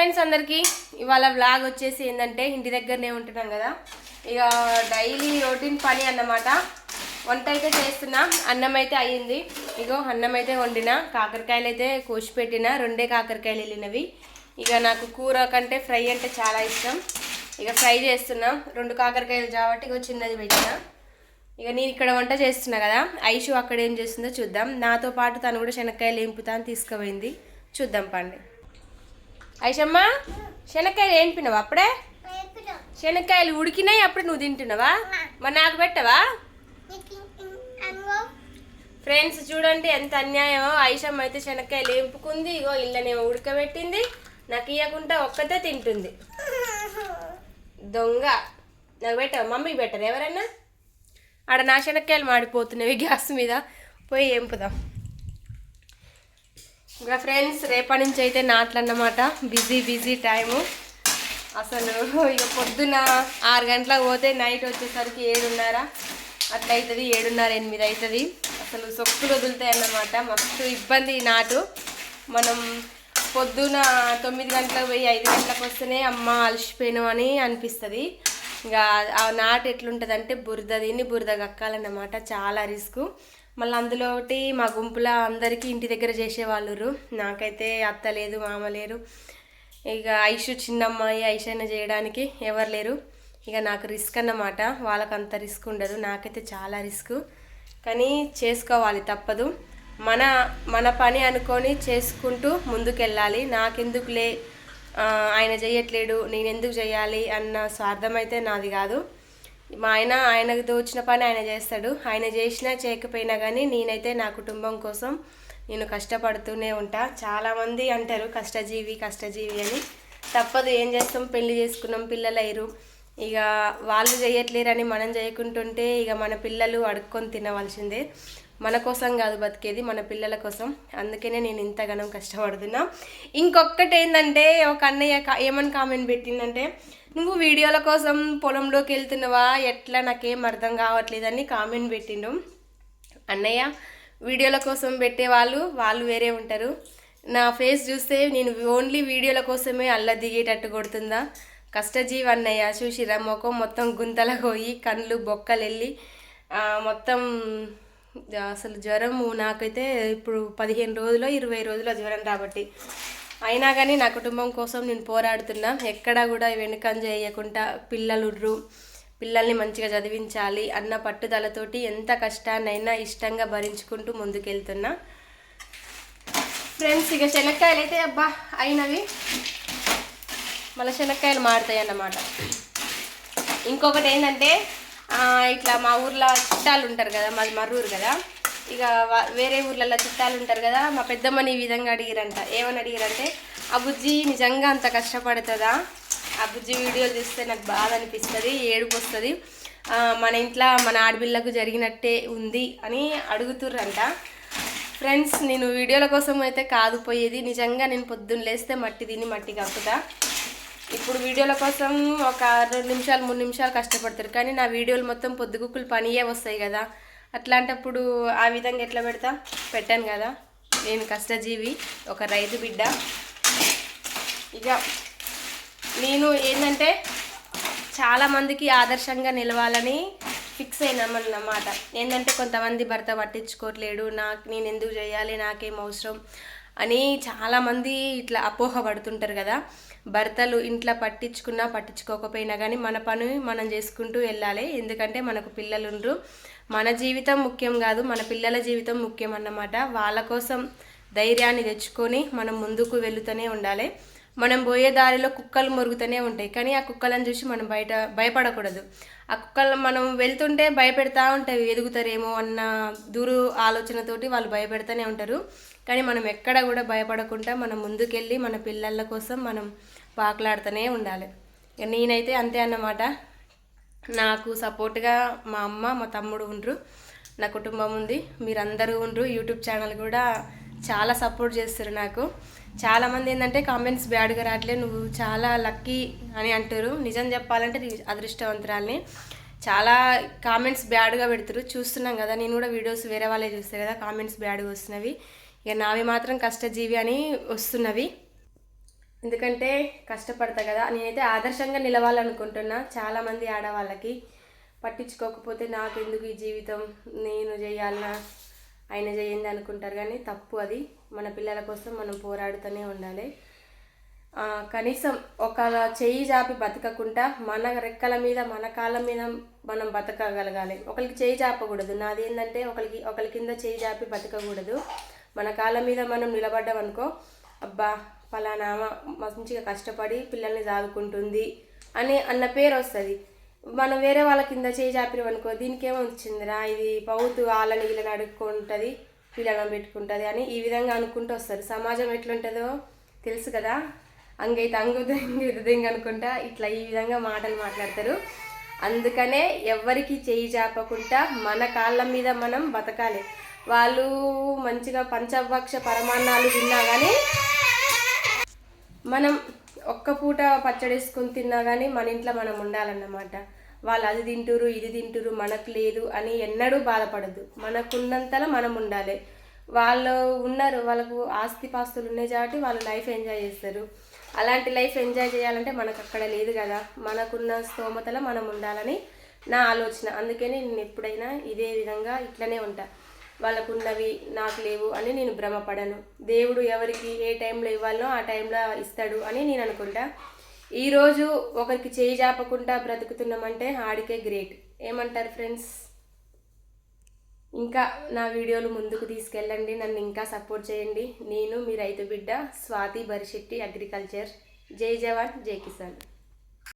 Friends అందరికీ ఇవాళ vlog వచ్చేసి ఏంటంటే ఇంటి దగ్గరనే ఉంటున్నాం కదా. ఇక డైలీ రొటీన్ పని అన్నమాట. వంట అయితే చేస్తున్నా అన్నం అయితే అయ్యింది ఇగో అన్నం అయితే వండిన కాకరకాయలు అయితే కోసి పెట్టిన రెండే కాకరకాయలు వెళ్ళినవి. ఇక నాకు కూర కంటే ఫ్రై అంటే చాలా ఇష్టం. ఇక ఫ్రై చేస్తున్నా రెండు కాకరకాయలు కాబట్టి ఇగో చిన్నది పెట్టిన. ఇక నేను ఇక్కడ వంట చేస్తున్నా కదా ఐషు అక్కడ ఏం చేస్తుందో చూద్దాం. నాతో పాటు తను కూడా శనక్కాయలు ఏంపుతా అని తీసుకుపోయింది. చూద్దాం పండి. ఐషమ్మ శనక్కాయలు ఏంపినావా అప్పుడే? శనక్కాయలు ఉడికినాయి అప్పుడు నువ్వు తింటున్నావా? మరి నాకు పెట్టవా? ఫ్రెండ్స్ చూడండి ఎంత అన్యాయమో. ఐషమ్మ అయితే శనక్కాయలు ఏంపుకుంది ఇగో ఇళ్ళనేమో ఉడకబెట్టింది. నాకు ఇవ్వకుండా ఒక్కతే తింటుంది. దొంగ. నాకు పెట్టవా? మమ్మీకి పెట్టరు ఎవరన్నా? ఆడ నా శనక్కాయలు మాడిపోతున్నాయి గ్యాస్ మీద. పోయి ఏంపుదాం ఇంకా ఫ్రెండ్స్ రేపటి నుంచి అయితే నాట్లన్నమాట. బిజీ బిజీ టైము అసలు ఇక పొద్దున ఆరు గంటలకు పోతే నైట్ వచ్చేసరికి ఏడున్నర. అట్లా అవుతుంది ఏడున్నర ఎనిమిది అవుతుంది అసలు సొక్కులు వదులుతాయి అన్నమాట. మస్తు ఇబ్బంది నాటు. మనం పొద్దున తొమ్మిది గంటలకు పోయి ఐదు గంటలకు వస్తేనే అమ్మ అలసిపోయినాం అని అనిపిస్తుంది. ఇంకా ఆ నాటు ఎట్లుంటుంది అంటే బురద తిని బురద కక్కాలన్నమాట. చాలా రిస్క్. మళ్ళీ అందులో ఒకటి మా గుంపులో అందరికీ ఇంటి దగ్గర చేసేవాళ్ళు నాకైతే అత్త లేదు మామ లేరు. ఇక ఐషు చిన్నమ్మాయి ఐషైనా చేయడానికి ఎవరు లేరు. ఇక నాకు రిస్క్ అన్నమాట. వాళ్ళకి అంత రిస్క్ ఉండదు. నాకైతే చాలా రిస్క్. కానీ చేసుకోవాలి తప్పదు. మన మన పని అనుకొని చేసుకుంటూ ముందుకెళ్ళాలి. నాకెందుకులే? ఆయన చేయట్లేడు నేను ఎందుకు చేయాలి అన్న స్వార్థం అయితే నాది కాదు. మా ఆయన ఆయనకు దోచిన పని ఆయన చేస్తాడు. ఆయన చేసినా చేయకపోయినా కానీ నేనైతే నా కుటుంబం కోసం నేను కష్టపడుతూనే ఉంటా. చాలామంది అంటారు కష్టజీవి కష్టజీవి అని. తప్పదు ఏం చేస్తాం? పెళ్ళి చేసుకున్నాం పిల్లలు ఇక వాళ్ళు చేయట్లేరని మనం చేయకుంటుంటే ఇక మన పిల్లలు అడుక్కొని తినవలసిందే. మన కోసం కాదు బతికేది మన పిల్లల కోసం. అందుకనే నేను ఇంతగానం కష్టపడుతున్నా. ఇంకొకటి ఏంటంటే ఒక అన్నయ్య కా- ఏమని కామెంట్ పెట్టిందంటే నువ్వు వీడియోల కోసం పొలంలోకి వెళ్తున్నావా? ఎట్లా? నాకేం అర్థం కావట్లేదని కామెంట్ పెట్టిండు. అన్నయ్య వీడియోల కోసం పెట్టే వాళ్ళు వాళ్ళు వేరే ఉంటారు. నా ఫేస్ చూస్తే నేను ఓన్లీ వీడియోల కోసమే అల్ల దిగేటట్టు కొడుతుందా? కష్టజీవి అన్నయ్య చూసిరా ముఖం మొత్తం గుంతల పోయి కళ్ళు బొక్కలు వెళ్ళి మొత్తం అసలు జ్వరము నాకైతే ఇప్పుడు పదిహేను రోజులు ఇరవై రోజుల జ్వరం కాబట్టి అయినా కానీ నా కుటుంబం కోసం నేను పోరాడుతున్నా. ఎక్కడా కూడా వెనుకంజ వేయకుండా పిల్లలుర్రు పిల్లల్ని మంచిగా చదివించాలి అన్న పట్టుదలతోటి ఎంత కష్టాన్నైనా ఇష్టంగా భరించుకుంటూ ముందుకెళ్తున్నా. ఫ్రెండ్స్ ఇక శనక్కాయలు అయితే అబ్బా అయినవి. మళ్ళీ శనక్కాయలు మారుతాయి అన్నమాట. ఇంకొకటి ఏంటంటే ఇట్లా మా ఊర్లో చుట్టాలు ఉంటారు కదా మాది మర్రూరు కదా. ఇక వేరే ఊర్లలో చుట్టాలు ఉంటారు కదా మా పెద్దమ్మని ఈ విధంగా అడిగిరంట. ఏమని అడిగిరంటే ఆ బుజ్జి నిజంగా అంత కష్టపడుతుందా? ఆ బుజ్జి వీడియోలు చూస్తే నాకు బాధ అనిపిస్తుంది ఏడుపు వస్తుంది. మన ఇంట్లో మన ఆడపిల్లకు జరిగినట్టే ఉంది అని అడుగుతుర్రంట. ఫ్రెండ్స్ నేను వీడియోల కోసం అయితే కాదు పోయేది. నిజంగా నేను పొద్దున్న లేస్తే మట్టి తిని మట్టి కప్పుతా ఇప్పుడు వీడియోల కోసం ఒక రెండు నిమిషాలు మూడు నిమిషాలు కష్టపడతారు. కానీ నా వీడియోలు మొత్తం పొద్దుగుక్కులు పనియే వస్తాయి కదా. అట్లాంటప్పుడు ఆ విధంగా ఎట్లా పెడతా? పెట్టాను కదా. నేను కష్టజీవి ఒక రైతు బిడ్డ. ఇక నేను ఏంటంటే చాలామందికి ఆదర్శంగా నిలవాలని ఫిక్స్ అయినామన్నమాట ఏంటంటే కొంతమంది భర్త పట్టించుకోవట్లేడు నాకు నేను ఎందుకు చేయాలి నాకేం అవసరం. అని చాలామంది ఇట్లా అపోహ పడుతుంటారు కదా. భర్తలు ఇంట్లో పట్టించుకున్నా పట్టించుకోకపోయినా కానీ మన పని మనం చేసుకుంటూ వెళ్ళాలి. ఎందుకంటే మనకు పిల్లలుండ్రు మన జీవితం ముఖ్యం కాదు మన పిల్లల జీవితం ముఖ్యం అన్నమాట. వాళ్ళ కోసం ధైర్యాన్ని తెచ్చుకొని మనం ముందుకు వెళుతూనే ఉండాలి. మనం పోయే దారిలో కుక్కలు మురుగుతూనే ఉంటాయి. కానీ ఆ కుక్కలను చూసి మనం బయట భయపడకూడదు. ఆ కుక్కలు మనం వెళ్తుంటే భయపెడతా ఉంటాయి ఎదుగుతారేమో అన్న దూరు ఆలోచనతోటి వాళ్ళు భయపెడతానే ఉంటారు. కానీ మనం ఎక్కడ కూడా భయపడకుండా మనం ముందుకెళ్ళి మన పిల్లల కోసం మనం పాకులాడుతూనే ఉండాలి. నేనైతే అంతే అన్నమాట. నాకు సపోర్ట్గా మా అమ్మ మా తమ్ముడు ఉండరు నా కుటుంబం ఉంది. మీరందరూ ఉండరు యూట్యూబ్ ఛానల్ కూడా చాలా సపోర్ట్ చేస్తారు నాకు. చాలామంది ఏంటంటే కామెంట్స్ బ్యాడ్గా రావట్లే నువ్వు చాలా లక్కీ అని అంటారు నిజం చెప్పాలంటే అదృష్టవంతురాల్ని. చాలా కామెంట్స్ బ్యాడ్గా పెడతారు చూస్తున్నాం కదా నేను కూడా వీడియోస్ వేరే వాళ్ళే చూస్తారు కదా కామెంట్స్ బ్యాడ్గా వస్తున్నవి. ఇక నావి మాత్రం కష్టజీవి అని వస్తున్నవి. ఎందుకంటే కష్టపడతా కదా. నేనైతే ఆదర్శంగా నిలవాలనుకుంటున్నా. చాలామంది ఆడవాళ్ళకి పట్టించుకోకపోతే నాకు ఎందుకు ఈ జీవితం? నేను చేయాలన్నా ఆయన చేయండి అనుకుంటారు కానీ తప్పు అది. మన పిల్లల కోసం మనం పోరాడుతూనే ఉండాలి. కనీసం ఒక చెయ్యి జాపి బతకకుండా మన రెక్కల మీద మన కాళ్ళ మీద మనం బతకగలగాలి. ఒకరికి చేయి జాపకూడదు. నాది ఏంటంటే ఒకరికి ఒకరి కింద చేయి జాపి బతకకూడదు. మన కాళ్ళ మీద మనం నిలబడ్డాం అనుకో అబ్బా ఫలానా మంచిగా కష్టపడి పిల్లల్ని సాగుకుంటుంది అని అన్న పేరు వస్తుంది. మనం వేరే వాళ్ళ కింద చేయి చాపినాం అనుకో దీనికి వచ్చిందిరా ఇది పౌతు వాళ్ళని వీళ్ళని అడుక్కుంటుంది పిల్లలను పెట్టుకుంటుంది అని ఈ విధంగా అనుకుంటూ వస్తారు సమాజం ఎట్లుంటుందో తెలుసు కదా? అంగైతే అంగు దింగ అనుకుంటా ఇట్లా ఈ విధంగా మాటలు మాట్లాడతారు. అందుకనే ఎవరికి చేయి చాపకుండా మన కాళ్ళ మీద మనం బతకాలి. వాళ్ళు మంచిగా పంచభక్ష పరమాన్నాలు తిన్నా కానీ మనం ఒక్క పూట పచ్చడేసుకొని తిన్నా కానీ మన ఇంట్లో మనం ఉండాలన్నమాట. వాళ్ళు అది తింటురు ఇది తింటురు మనకు లేదు అని ఎన్నడూ బాధపడద్దు. మనకున్నంతలో మనం ఉండాలి. వాళ్ళు ఉన్నారు వాళ్ళకు ఆస్తి పాస్తులు ఉన్నాయి కాబట్టి వాళ్ళు లైఫ్ ఎంజాయ్ చేస్తారు. అలాంటి లైఫ్ ఎంజాయ్ చేయాలంటే మనకు అక్కడ లేదు కదా. మనకున్న స్తోమతలో మనం ఉండాలని నా ఆలోచన. అందుకని నేను ఎప్పుడైనా ఇదే విధంగా ఇట్లనే ఉంటా. వాళ్ళకున్నవి నాకు లేవు అని నేను భ్రమపడను. దేవుడు ఎవరికి ఏ టైంలో ఇవ్వాలో ఆ టైంలో ఇస్తాడు అని నేను అనుకుంటా. ఈరోజు ఒకరికి చేయి జాపకుండా బ్రతుకుతున్నామంటే ఆడికే గ్రేట్. ఏమంటారు ఫ్రెండ్స్? ఇంకా నా వీడియోలు ముందుకు తీసుకెళ్ళండి. నన్ను ఇంకా సపోర్ట్ చేయండి. నేను మీ రైతు బిడ్డ స్వాతి బరిశెట్టి అగ్రికల్చర్. జై జవాన్ జై కిసాన్.